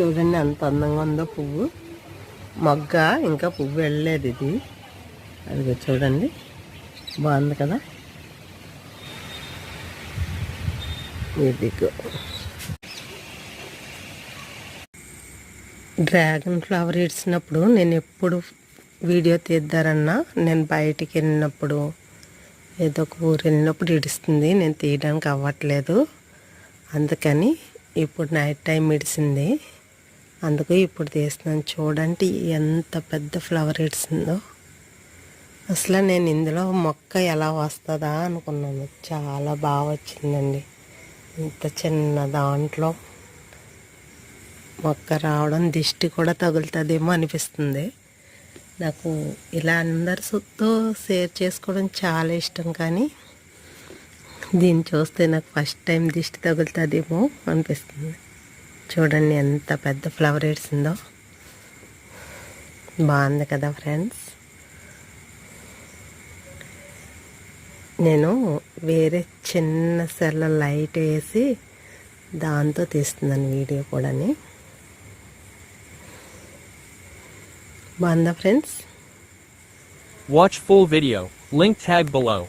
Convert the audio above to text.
చూడండి ఎంత అందంగా ఉందో పువ్వు. మొగ్గ ఇంకా పువ్వు వెళ్ళలేదు ఇది. అది చూడండి. బాగుంది కదా? ఇదిగో. డ్రాగన్ ఫ్లవర్ ఇడిచినప్పుడు నేను ఎప్పుడు వీడియో తీద్దారన్నా నేను బయటికి వెళ్ళినప్పుడు ఏదో ఒక ఊరు వెళ్ళినప్పుడు ఇడుస్తుంది. నేను తీయడానికి అవ్వట్లేదు. అందుకని ఇప్పుడు నైట్ టైం ఇడిసింది. అందుకు ఇప్పుడు తీస్తున్నాను. చూడండి ఎంత పెద్ద ఫ్లవర్ ఇడిసిందో అసలు నేను ఇందులో మొక్క ఎలా వస్తుందా అనుకున్నాను. చాలా బాగా వచ్చిందండి. ఇంత చిన్న దాంట్లో మొక్క రావడం దిష్టి కూడా తగులుతుందేమో అనిపిస్తుంది. నాకు ఇలా అందరితో షేర్ చేసుకోవడం చాలా ఇష్టం కానీ దీన్ని చూస్తే నాకు ఫస్ట్ టైం దిష్టి తగులుతుందేమో అనిపిస్తుంది. చూడండి ఎంత పెద్ద ఫ్లవర్ వేసిందో బాగుంది కదా ఫ్రెండ్స్ నేను వేరే చిన్న సెల్ల లైట్ వేసి దాంతో తీస్తున్నాను వీడియో కూడాని. బాగుందా friends watch full video link tag below.